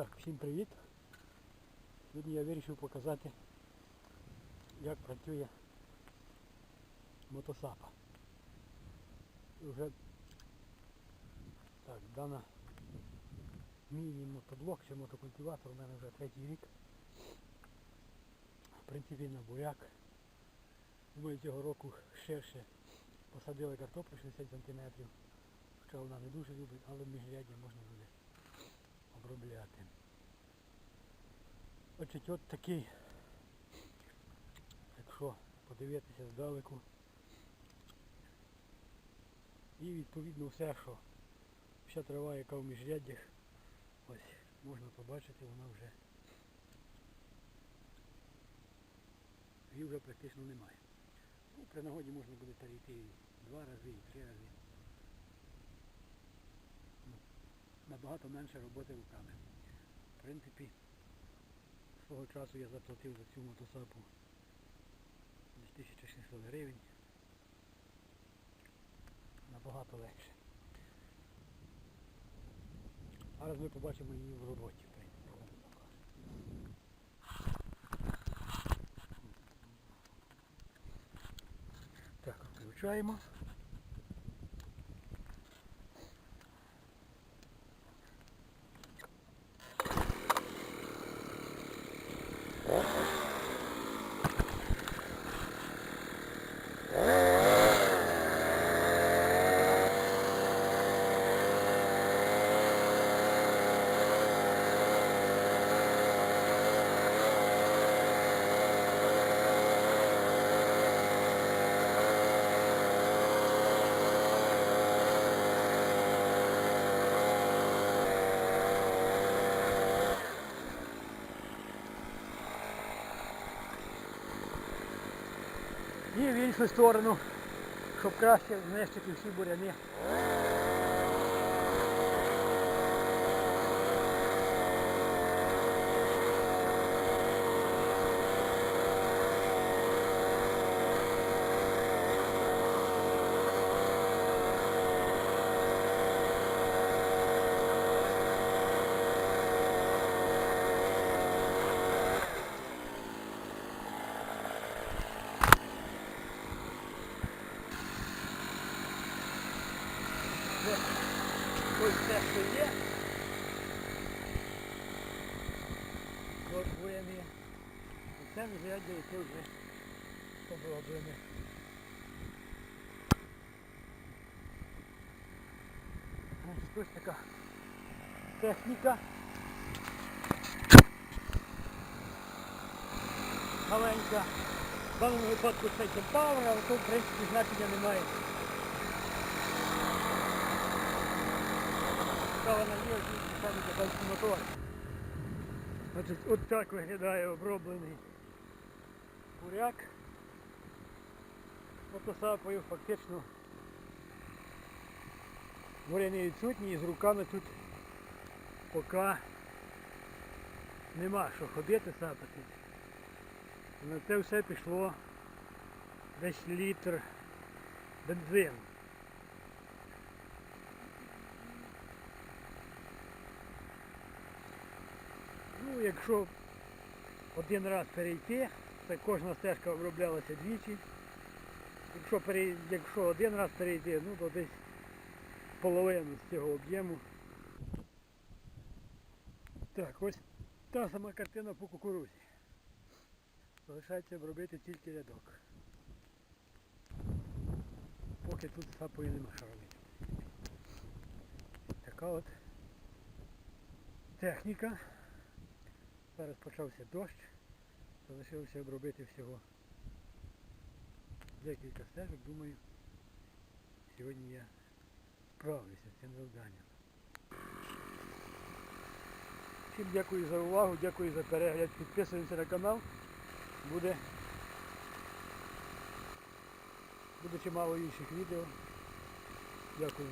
Всім привіт! Сьогодні я вирішив показати, як працює мотосапа. Вже так, дана мій мотоблок чи мотокультиватор у мене вже третій рік. В принципі на буряк. Думаю, цього року ширше посадили картоплю 60 см. Хоча вона не дуже любить, але в міжряді можна буде обробляти. Значить, от такий, якщо подивитися здалеку. І відповідно все, що вся трава, яка в міжряддях, ось можна побачити, вона вже її вже практично немає. Ну, при нагоді можна буде перейти і два рази, і три рази. Ну, набагато менше роботи руками. В принципі, свого часу я заплатив за цю мотосапу десь 1600 гривень. Набагато легше. Зараз ми побачимо її в роботі. Так, включаємо. І в іншу сторону, щоб краще знищити всі буряни. Це ось те, що є. От. І це міжряддя, яке вже оброблене. Ось така техніка. Маленька. В даному випадку це Кентавр, але то в принципі значення немає. Справа на є, саме китайський мотор. Значить, от так виглядає оброблений буряк. Мотосапою фактично буряни відсутні і з руками тут поки нема що ходити сапати. На це все пішло десь літр бензину. Ну, якщо один раз перейти, це кожна стежка оброблялася двічі. Якщо, перей... якщо один раз перейти, ну то десь половину з цього об'єму. Так, ось та сама картина по кукурузі. Залишається обробити тільки рядок. Поки тут сапою нема що робити. Така от техніка. Зараз почався дощ, залишилося обробити всього декілька стежок, думаю, сьогодні я справлюся з цим завданням. Всім дякую за увагу, дякую за перегляд, підписуємося на канал, буде, буде чимало інших відео. Дякую.